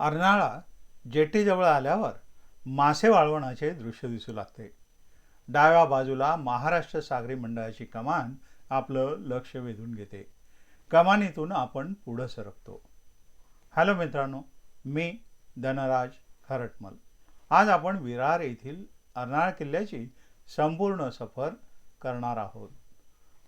अर्नाळा जेटीजवळ आल्यावर मासे वाळवण्याचे दृश्य दिसू लागते. डाव्या बाजूला महाराष्ट्र सागरी मंडळाची कमान आपलं लक्ष वेधून घेते. कमानीतून आपण पुढं सरकतो. हॅलो मित्रांनो मी धनराज खरटमल आज आपण विरार येथील अर्नाळा किल्ल्याची संपूर्ण सफर करणार आहोत.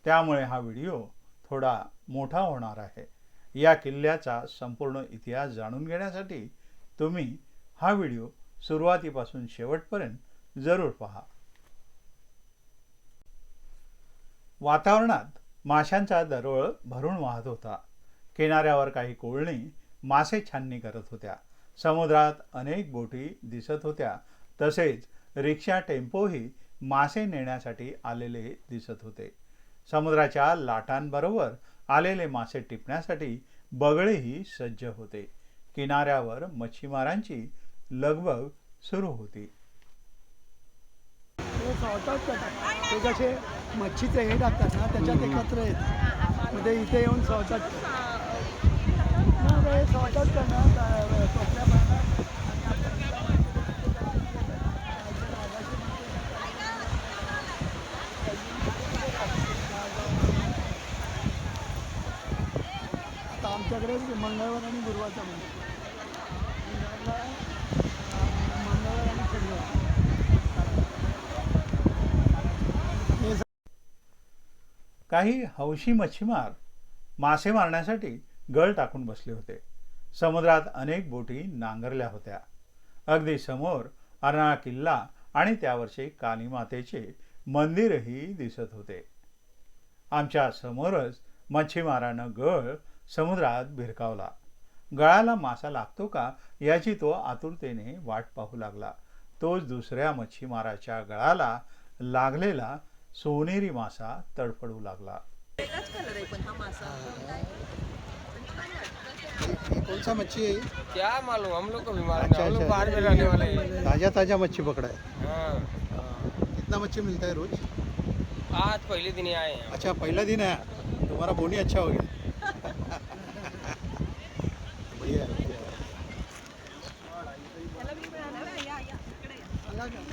त्यामुळे हा व्हिडिओ थोडा मोठा होणार आहे. या किल्ल्याचा संपूर्ण इतिहास जाणून घेण्यासाठी तुम्ही हा व्हिडिओ सुरुवातीपासून शेवटपर्यंत जरूर पहा. वातावरणात माशांचा दरवळ भरून वाहत होता. किनाऱ्यावर काही कोळणी मासे छाननी करत होत्या. समुद्रात अनेक बोटी दिसत होत्या. तसेच रिक्षा टेम्पोही मासे नेण्यासाठी आलेले दिसत होते. समुद्राच्या लाटांबरोबर आलेले मासे टिपण्यासाठी बगळेही सज्ज होते. किनाऱ्यावर मच्छीमारांची लगबग सुरू होती. ते करतात ते कसे मच्छीचे हे टाकतात ना त्याच्यात एकत्र येत मग म्हणजे इथे येऊन सॉर्टआउट करतात करणार टोपल्या बांधणार आता आमच्याकडे मंगळवार आणि गुरुवारचा म्हणजे मंगळवार आणि शनिवार हे काही हौशी मच्छीमार मासे मारण्यासाठी गळ टाकून बसले होते. समुद्रात अनेक बोटी नांगरल्या होत्या. अगदी समोर अर्नाळा किल्ला आणि त्यावरचे कालीमातेचे मंदिरही दिसत होते. आमच्या समोरच मच्छीमारानं गळ समुद्रात भिरकावला. गळाला मासा लागतो का याची तो आतुरतेने वाट पाहू लागला. तोच दुसऱ्या मच्छीमाराच्या गळाला लागलेला सोनेरी मासा तडफडू लागला. हा कौन सा मच्छी है ये? क्या? मालूम हम लोग को भी मालूम अच्छा, नहीं, हम लोग अच्छा। बाहर में रहने वाले हैं। ताजा ताजा मच्छी पकड़ा है। हाँ, कितना मच्छी मिलता है रोज? आज पहले दिन ही आए हैं। अच्छा पहला दिन है तुम्हारा बोनी अच्छा हो गया। बढ़िया है, बढ़िया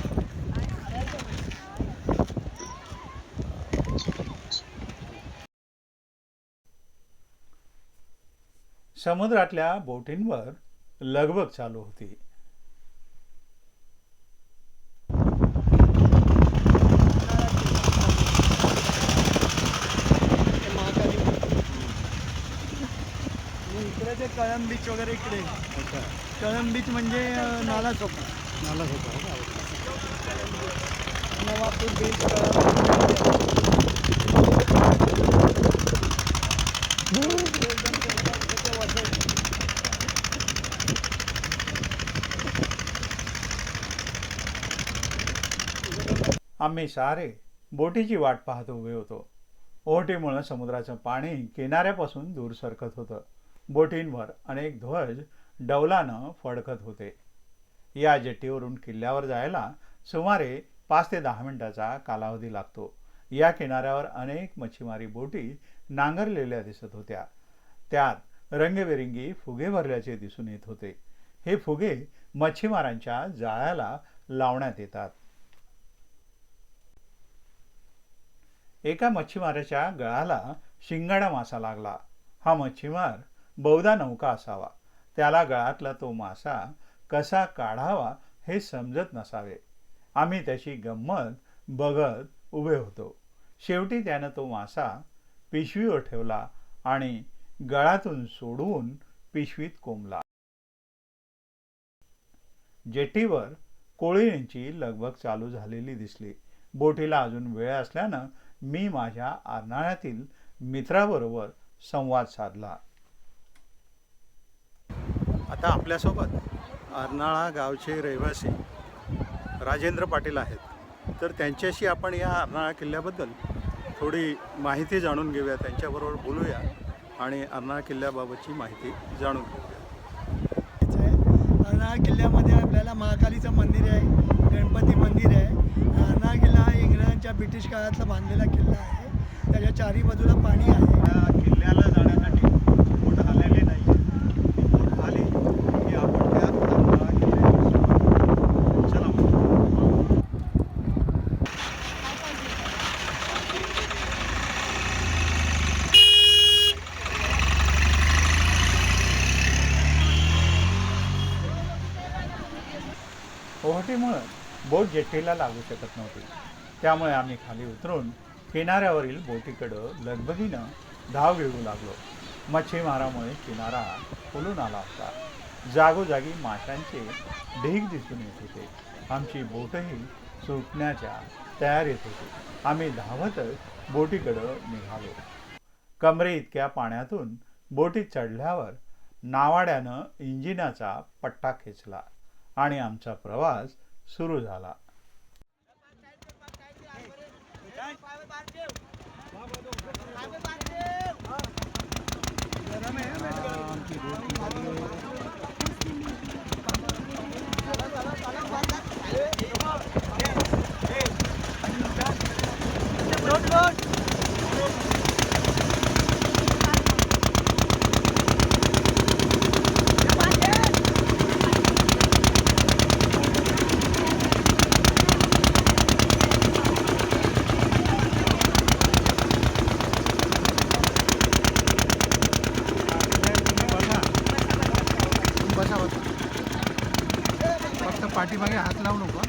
है। समुद्रातल्या बोटींवर लगबग चालू होती. हे इकडे ते कळंब बीच वगैरे इकडे. कळंब बीच म्हणजे नाला चोपा नाला चोपा नवापूर बीच कळंब आम्ही सारे बोटीची वाट पाहत उभे होतो. ओहोटीमुळं समुद्राचं पाणी किनाऱ्यापासून दूर सरकत होतं. बोटींवर अनेक ध्वज डौलानं फडकत होते. या जेट्टीवरून किल्ल्यावर जायला सुमारे पाच ते दहा मिनिटाचा कालावधी लागतो. या किनाऱ्यावर अनेक मच्छीमारी बोटी नांगरलेल्या दिसत होत्या. त्यात रंगीबेरंगी फुगे भरल्याचे दिसून येत होते. हे फुगे मच्छीमारांच्या जाळ्याला लावण्यात येतात. एका मच्छीमाराच्या गळाला शिंगाडा मासा लागला. हा मच्छीमार बहुधा नौका असावा. त्याला गळातला तो मासा कसा काढावा हे समजत नसावे. आम्ही त्याची गंमत बघत उभे होतो. शेवटी त्यानं तो मासा पिशवीवर ठेवला आणि गळातून सोडवून पिशवीत कोंबला. जेटीवर कोळींची लगबग चालू झालेली दिसली. बोटीला अजून वेळ असल्यानं मी माझ्या अर्नाळ्यातील मित्राबरोबर संवाद साधला. आता आपल्यासोबत अर्नाळा गावचे रहिवासी राजेंद्र पाटील आहेत. तर त्यांच्याशी आपण या अर्नाळा किल्ल्याबद्दल थोडी माहिती जाणून घेऊया त्यांच्याबरोबर बोलूया आणि अर्नाळा किल्ल्याबाबतची माहिती जाणून घेऊया. अर्नाळा किल्ल्यामध्ये आपल्याला महाकालीचं मंदिर आहे गणपती मंदिर आहे. अर्नाळा किल्ला हा इंग्रजांच्या ब्रिटिश काळातला बांधलेला किल्ला आहे. त्याच्या चारी बाजूला पाणी आहे. किल्ल्याला जाण्यासाठी बोट आलेली नाही बोट आली की आपण ओहोटीमुळं बोट जेट्टीला लागू शकत नव्हती. त्यामुळे आम्ही खाली उतरून किनाऱ्यावरील बोटीकडं लगबगीनं धाव घेऊ लागलो. मच्छीमारामुळे किनारा फुलून आला होता. जागोजागी माशांचे ढीग दिसून येत होते. आमची बोटही सुटण्याच्या तयारीत होती. आम्ही धावतच बोटीकडं निघालो. कमरे इतक्या पाण्यातून बोटीत चढल्यावर नावाड्यानं इंजिनाचा पट्टा खेचला आणि आमचा प्रवास सुरू झाला. बसा बसा फक्त पाठीमागे हात लावू नको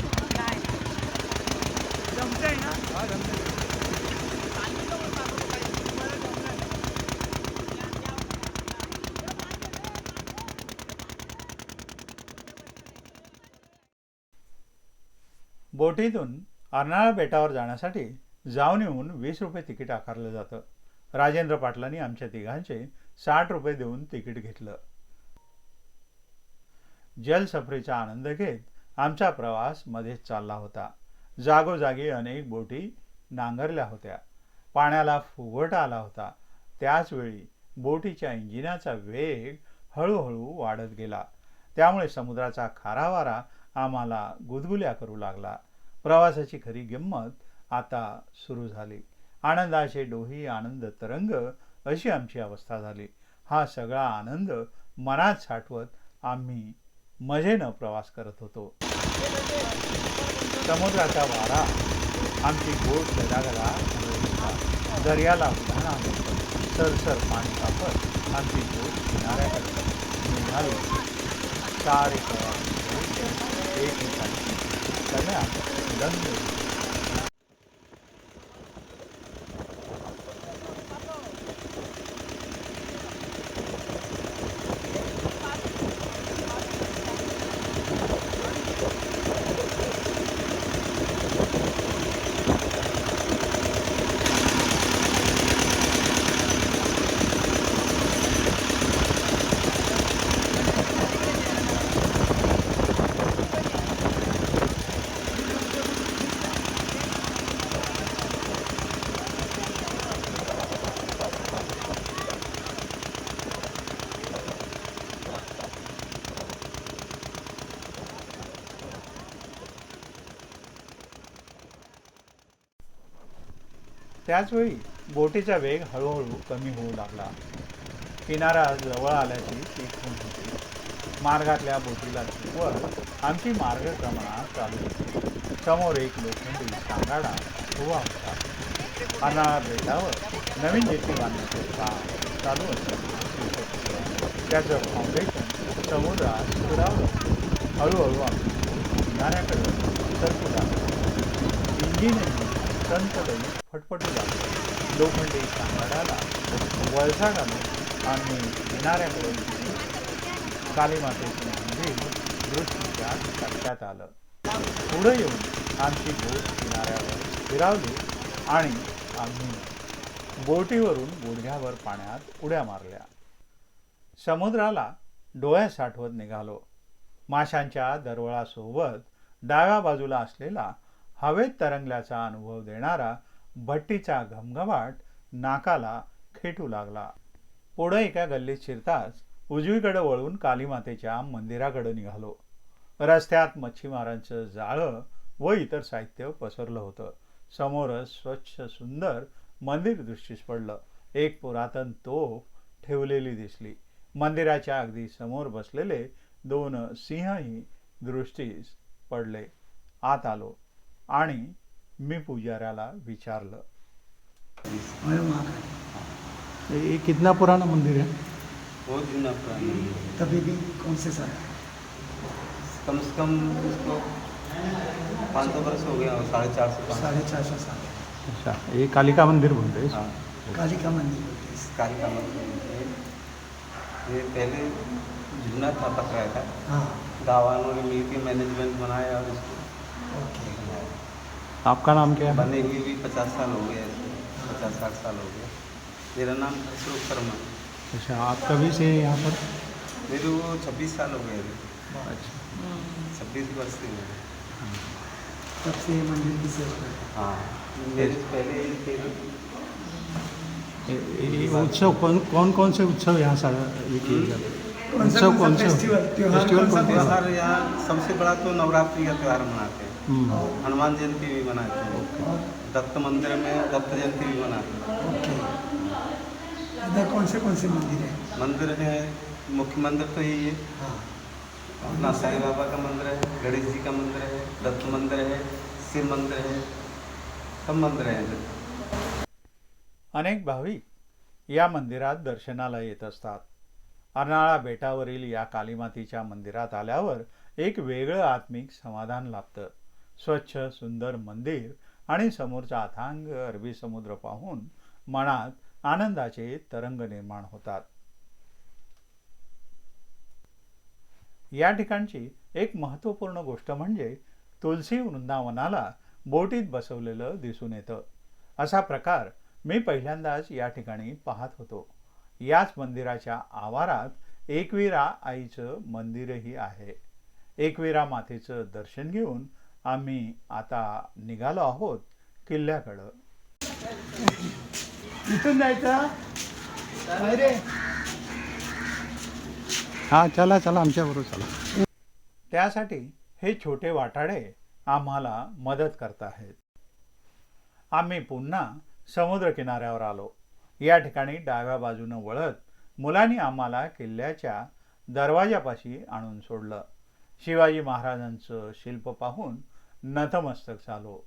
कोठीतून अर्नाळा बेटावर जाण्यासाठी जाऊन येऊन वीस रुपये तिकीट आकारलं जातं. राजेंद्र पाटलांनी आमच्या तिघांचे साठ रुपये देऊन तिकीट घेतलं. जलसफरीचा आनंद घेत आमचा प्रवास मध्येच चालला होता. जागोजागी अनेक बोटी नांगरल्या होत्या. पाण्याला फुगवटा आला होता. त्याचवेळी बोटीच्या इंजिनाचा वेग हळूहळू वाढत गेला. त्यामुळे समुद्राचा खारा वारा आम्हाला गुदगुल्या करू लागला. प्रवासाची खरी गंमत आता सुरू झाली. आनंदाचे डोही आनंद तरंग अशी आमची अवस्था झाली. हा सगळा आनंद मनात साठवत आम्ही मजेनं प्रवास करत होतो. समुद्राचा वारा आमची बोट गदागदा दर्याला उदाहरण आलं सरसर पाणी कापत आमची बोट किनाऱ्याकडे. निघाली. सारे प्रवासी एकमेकांची सगळ्या दंग त्याचवेळी बोटीचा वेग हळूहळू कमी होऊ लागला. किनारा जवळ आल्याची ती खूण होती. मार्गातल्या बोटीला चुकवत आमची मार्गक्रमणा चालू होती. समोर एक लोखंडी सांगाडा उभा होता. अनाळा बेटावर नवीन जेटी बांधण्याचे काम चालू असतं त्याचं फाउंडेशन समुद्रात सुरावलं हळूहळू आम्ही किनाऱ्याकडे सरकू लागलो. इंजिनही संतदई फटफटू लागले लोखंडी सांगाड्याला वळसा घालून आम्ही किनाऱ्याकडे कालीमातेचे मंदिर दृष्टीच्या टप्प्यात आलं. पुढे येऊन आमची बोट किनाऱ्यावर फिरावली आणि आम्ही बोटीवरून गुडघ्यावर पाण्यात उड्या मारल्या. समुद्राला डोळ्या साठवत निघालो. माशांच्या दरवळासोबत डाव्या बाजूला असलेला हवेत तरंगल्याचा अनुभव देणारा भट्टीचा घमघमाट नाकाला खेटू लागला. पुढं एका गल्लीत शिरताच उजवीकडे वळून कालीमातेच्या मंदिराकडे निघालो. रस्त्यात मच्छीमारांचं जाळं व इतर साहित्य पसरलं होतं. समोरच स्वच्छ सुंदर मंदिर दृष्टीस पडलं. एक पुरातन तोफ ठेवलेली दिसली. मंदिराच्या अगदी समोर बसलेले दोन सिंहही दृष्टीस पडले. आत आलो. आणि मी पुजाऱ्याला विचारलं. ये कितना पुराना मंदिर है? बहुत जुना है। तभी भी कौन से साल? कम से कम इसको पाँच सौ बरस हो गया और साढ़े चार सौ साढ़े चार सौ साल। अच्छा हे कालिका मंदिर बोलते हैं हाँ। कालिका मंदिर बोलते हैं इसे। काली का मंदिर है। ये पहले झूना था पकड़ा था। हाँ। गाँवानों ने मिल के मैनेजमेंट बनाया और इसको। ओके। आपका नाम क्या है? बने हुए भी पचास साल हो गए पचास साठ साल हो गया मेरा नाम अशोक शर्मा। अच्छा आप कभी से यहाँ पर? मेरे वो छब्बीस साल हो गए अच्छा। छब्बीस वर्ष से हुए तब से मंदिर की सेवा हाँ। मेरे पहले उत्सव कौन कौन कौन से उत्सव यहाँ सारा ये किए जाते हैं? उत्सव कौन सा फेस्टिवल त्योहार कौन सा यहाँ सबसे बड़ा तो नवरात्रि का त्यौहार मनाते हैं। हनुमान जयंती भी मनाते हैं। दत्त मंदिर में दत्त जयंती भी मनाते हैं। इधर कौन से कौन से मंदिर है? मंदिर है मुख्य मंदिर तो यही है। हाँ। अपना साईं बाबा का मंदिर है गणेश जी का मंदिर है दत्त मंदिर है शिव मंदिर है सब मंदिर हैं इधर। अनेक भाविक या मंदिरात दर्शनाला येत असतात. अर्नाळा बेटावरील या कालीमातीच्या मंदिरात आल्यावर एक वेगळं आत्मिक समाधान लाभतं. स्वच्छ सुंदर मंदिर आणि समोरचा अथांग अरबी समुद्र पाहून मनात आनंदाचे तरंग निर्माण होतात. या ठिकाणची एक महत्त्वपूर्ण गोष्ट म्हणजे तुलसी वृंदावनाला बोटीत बसवलेलं दिसून येतं. असा प्रकार मी पहिल्यांदाच या ठिकाणी पाहत होतो. याच मंदिराच्या आवारात एकवीरा आईचं मंदिरही आहे. एकवीरा मातेचं दर्शन घेऊन आम्ही आता निघालो आहोत किल्ल्याकडं. इथून जायचा? हा चला चला आमच्याबरोबर चला. त्यासाठी हे छोटे वाटाडे आम्हाला मदत करत आहेत आम्ही पुन्हा समुद्र किनाऱ्यावर आलो. या ठिकाणी डाव्या बाजूनं वळत मुलांनी आम्हाला किल्ल्याच्या दरवाजापाशी आणून सोडलं. शिवाजी महाराजांचं शिल्प पाहून नतमस्तक झालो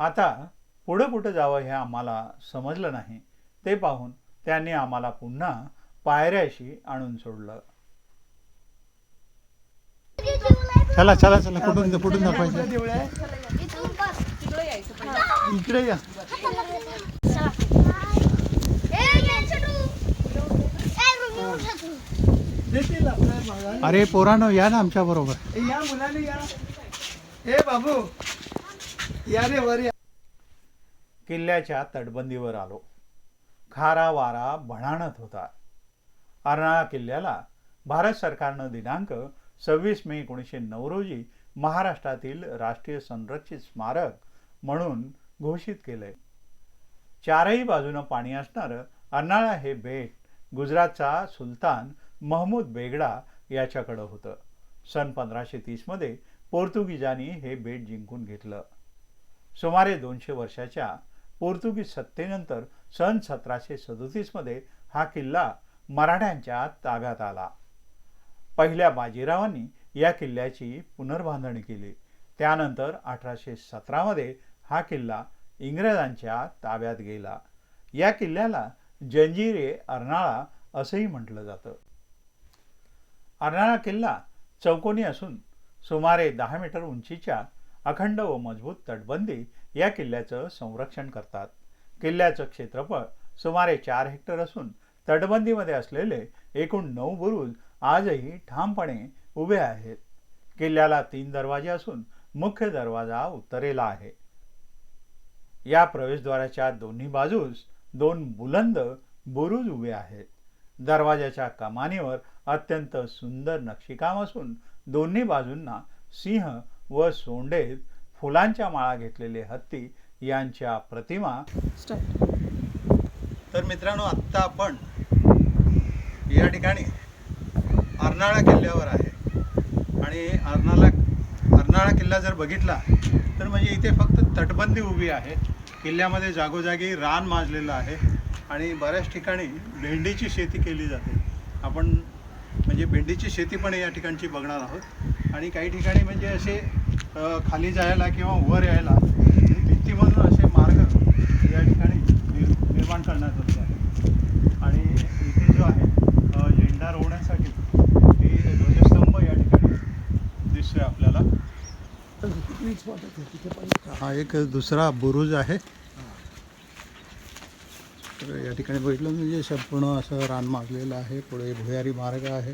आता पुढं कुठं जावं हे आम्हाला समजलं नाही. ते पाहून त्यांनी आम्हाला पुन्हा पायऱ्याशी आणून सोडलं. चला चला चला कुठून कुठून दाखवायचं इकडे या. देतील आपल्या भागात अरे पोरानो या ना आमच्या बरोबर. ए, या मुलाने या. ए बाबू. या रे वर या. किल्ल्याच्या तटबंदीवर आलो. खारा वारा भणाणत होता. अर्नाळा किल्ल्याला भारत सरकारनं दिनांक सव्वीस मे एकोणीसशे नऊ रोजी महाराष्ट्रातील राष्ट्रीय संरक्षित स्मारक म्हणून घोषित केलंय. चारही बाजूनं पाणी असणारं अर्नाळा हे बेट गुजरातचा सुलतान महमूद बेगडा याच्याकडं होतं. सन पंधराशे तीसमध्ये पोर्तुगीजांनी हे बेट जिंकून घेतलं. सुमारे दोनशे वर्षाच्या पोर्तुगीज सत्तेनंतर सन सतराशे सदोतीसमध्ये हा किल्ला मराठ्यांच्या ताब्यात आला. पहिल्या बाजीरावांनी या किल्ल्याची पुनर्बांधणी केली. त्यानंतर अठराशे सतरामध्ये हा किल्ला इंग्रजांच्या ताब्यात गेला. या किल्ल्याला जंजिरे अर्नाळा असंही म्हटलं जातं. अर्नाळा किल्ला चौकोनी असून सुमारे दहा मीटर उंचीच्या अखंड व मजबूत तटबंदी या किल्ल्याचं संरक्षण करतात. किल्ल्याचं क्षेत्रफळ सुमारे चार हेक्टर असून तटबंदीमध्ये असलेले एकूण नऊ बुरुज आजही ठामपणे उभे आहेत. किल्ल्याला तीन दरवाजे असून मुख्य दरवाजा उत्तरेला आहे. या प्रवेशद्वाराच्या दोन्ही बाजूस दोन बुलंद बुरुज उभे आहेत. दरवाजाच्या कमानीवर अत्यंत सुंदर नक्षीकाम असून दोन्ही बाजूंना सिंह व सोंडेत फुलांच्या माळा घेतलेले हत्ती यांच्या प्रतिमा तर मित्रांनो आत्ता आपण या ठिकाणी अर्नाळा किल्ल्यावर आहे. आणि अर्नाळा अर्नाळा किल्ला जर बघितला तर म्हणजे इथे फक्त तटबंदी उभी आहे. किल्ल्यामध्ये जागोजागी रान माजलेलं आहे. आणि बऱ्याच ठिकाणी भेंडीची शेती केली जाते. आपण म्हणजे भेंडीची शेती पण या ठिकाणची बघणार आहोत. आणि काही ठिकाणी म्हणजे असे खाली जायला किंवा वर यायला भिंतीमधून असे मार्ग या ठिकाणी निर्माण करण्यात आले आहे आणि इथे जो आहे झेंडा रोवण्यासाठी हे ध्वजस्तंभ या ठिकाणी दिसतोय आपल्याला. हा एक दुसरा बुरुज आहे. तर या ठिकाणी बघितलं म्हणजे संपूर्ण असं रान मागलेलं आहे. पुढे भुयारी मार्ग आहे.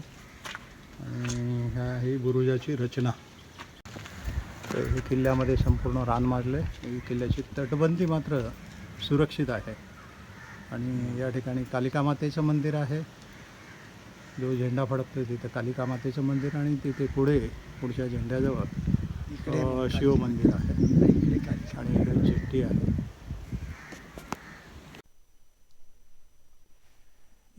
आणि ह्या ही बुरुजाची रचना. तर हे किल्ल्यामध्ये संपूर्ण रान माजलं आहे ही किल्ल्याची तटबंदी मात्र सुरक्षित आहे. आणि या ठिकाणी कालिका मातेचं मंदिर आहे. जो झेंडा फडकतो तिथं कालिका मातेचं मंदिर आणि तिथे पुढे पुढच्या झेंड्याजवळ इकडे अ, शिव मंदिर आहे. आणि इकडे चिठ्ठी आहे.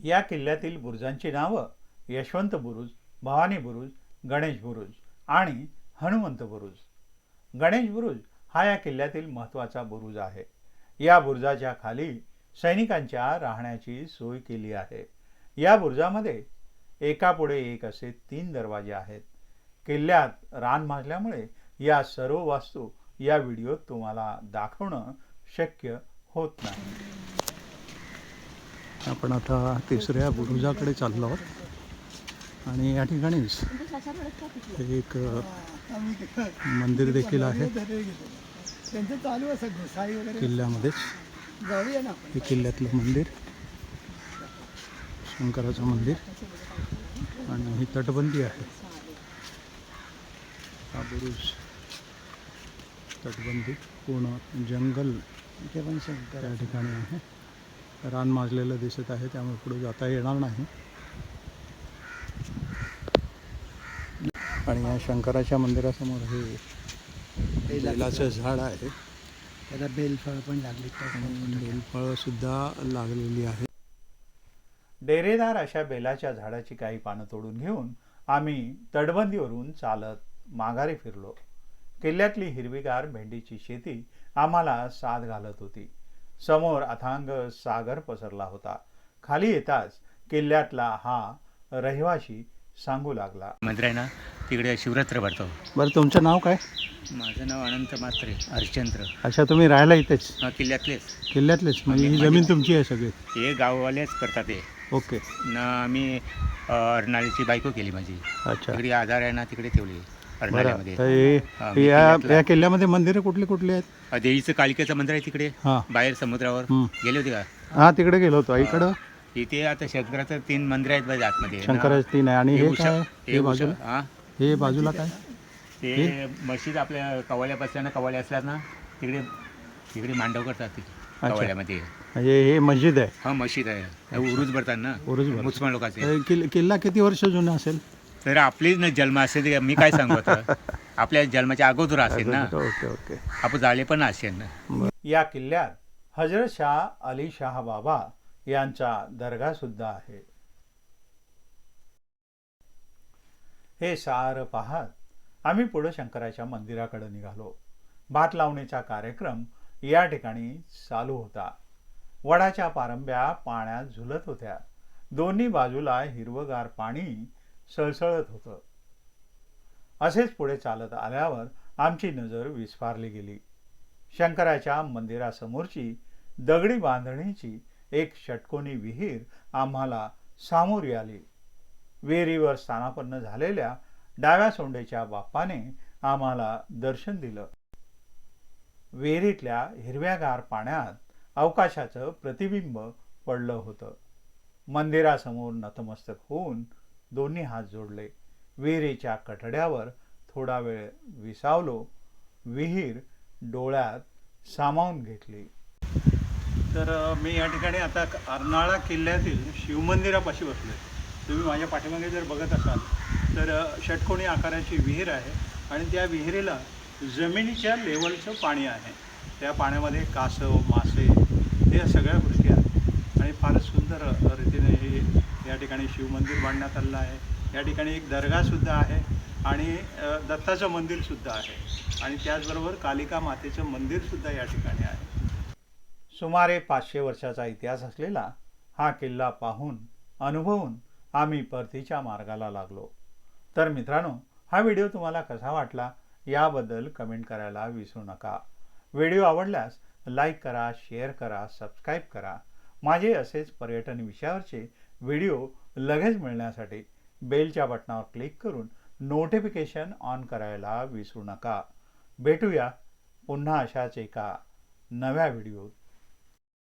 या किल्ल्यातील बुरुजांची नावं यशवंत बुरुज भवानी बुरुज गणेश बुरुज आणि हनुमंत बुरुज. गणेश बुरुज हा या किल्ल्यातील महत्त्वाचा बुरुज आहे. या बुरुजाच्या खाली सैनिकांच्या राहण्याची सोय केली आहे. या बुरुजामध्ये एकापुढे एक असे तीन दरवाजे आहेत. किल्ल्यात रान माजल्यामुळे या सर्व वास्तू या व्हिडिओत तुम्हाला दाखवणं शक्य होत नाही. आपण आता तिसऱ्या बुरुजाकडे चाललो आहोत. आणि या ठिकाणीच एक मंदिर देखील आहे. किल्ल्यामध्येच. हे किल्ल्यातलं मंदिर. शंकराचं मंदिर. आणि ही तटबंदी आहे. हा बुरुज. तटबंदी पूर्ण जंगल. इथे पण त्या ठिकाणी आहे. रान माजलेलं दिसत आहे त्यामुळे पुढे जाता येणार नाही. आणि या शंकराच्या मंदिरासमोर हे बेलाचं झाड आहे. त्याला बेलफळ पण लागली. बेलफळं सुद्धा लागलेली आहे. डेरेदार अशा बेलाच्या झाडाची काही पानं तोडून घेऊन आम्ही तटबंदीवरून चालत माघारी फिरलो. किल्ल्यातली हिरवीगार भेंडीची शेती आम्हाला साथ घालत होती. समोर अथांग सागर पसरला होता. खाली येताच किल्ल्यातला हा रहिवाशी सांगू लागला. मंदिर आहे ना तिकडे शिवरात्र भरतो. बरं तुमचं नाव काय? माझं नाव अनंत मात्रे हरिश्चंद्र. अच्छा तुम्ही राहायला इथेच? हा किल्ल्यातलेच. किल्ल्यातलेच? म्हणजे ही जमीन तुमची आहे सगळी? हे गाववालेच करतात ते ओके. ना आम्ही अ, अर्नाळीची बायको केली माझी. अच्छा. तिकडे आधार आहे ना तिकडे ठेवली. बरं अर्नाळ्यामध्ये तर हे हा, हे मी या किल्ल्यामध्ये मंदिरं कुठली कुठली आहेत? अ, देवीचं कालिकेचं मंदिर आहे तिकडे. हां. बाहेर समुद्रावर. हं. गेले होते का? हां तिकडे गेलो होतो. इकडं? इथे आता शंकराचं तीन मंदिर आहेत बघ आतमध्ये. शंकराचे तीन आहे. आणि हे उषा- काय? हे हे उषा- बाजूला? हा. हे बाजूला काय? ते मशीद आपल्या कवाल्या बसल्या ना कवाल्या ना तिकडे तिकडे मांडव करतात ते कवाल्यामध्ये. म्हणजे हे मस्जिद आहे. हा मशीद आहे. उरूज भरतात ना. उरूज भरतात. मुसलमान लोकांचे. तर किल्ला किती वर्ष जुना असेल? तर आपलीच ना जन्म असेल मी काय सांगू आता? आपल्या जन्माच्या अगोदर असेल ना? Okay okay. आपण झाले पण असेल ना? या किल्ल्यात हजरत शाह अली शाह बाबा यांचा दर्गा सुद्धा आहे. हे सार पाहत आम्ही पुढे शंकराच्या मंदिराकडे निघालो. भात लावणीचा कार्यक्रम या ठिकाणी चालू होता. वडाच्या पारंब्या पाण्यात झुलत होत्या. दोन्ही बाजूला हिरवगार पाणी सळसळत होतं. असेच पुढे चालत आल्यावर आमची नजर विस्फारली गेली. शंकराच्या मंदिरासमोरची दगडी बांधणीची एक षटकोनी विहीर आम्हाला सामोरी आली. विहिरीवर स्थानापन्न झालेल्या डाव्या सोंडेच्या बाप्पाने आम्हाला दर्शन दिलं. विहिरीतल्या हिरव्यागार पाण्यात अवकाशाचं प्रतिबिंब पडलं होतं. मंदिरासमोर नतमस्तक होऊन दोन्ही हात जोडले. विहिरीच्या कठड्यावर थोडा वेळ विसावलो. विहीर डोळ्यात सामावून घेतली. तर मी या ठिकाणी आता अर्नाळा किल्ल्यातील शिवमंदिरापाशी बसलो आहे तुम्ही माझ्या पाठीमागे जर बघत असाल तर षटकोणी षटकोनी आकाराची विहीर आहे आणि त्या विहिरीला जमिनीच्या लेवलचं पाणी आहे. त्या पाण्यामध्ये कासव मासे या सगळ्या गोष्टी आहेत आणि फारच सुंदर रीतीने हे या ठिकाणी शिवमंदिर बांधण्यात आलेलं आहे. या ठिकाणी एक दर्गासुद्धा आहे आणि दत्ताचं मंदिरसुद्धा आहे. आणि त्याचबरोबर कालिका मातेचं मंदिरसुद्धा या ठिकाणी आहे. सुमारे पाचशे वर्षाचा इतिहास असलेला हा किल्ला पाहून अनुभवून आम्ही परतीच्या मार्गाला लागलो. तर मित्रांनो हा व्हिडिओ तुम्हाला कसा वाटला याबद्दल कमेंट करायला विसरू नका. व्हिडिओ आवडल्यास लाईक करा शेअर करा सबस्क्राईब करा. माझे असेच पर्यटन विषयावरचे व्हिडिओ लगेच मिळण्यासाठी बेलच्या बटनावर क्लिक करून नोटिफिकेशन ऑन करायला विसरू नका. भेटूया पुन्हा अशाच एका नव्या व्हिडिओत.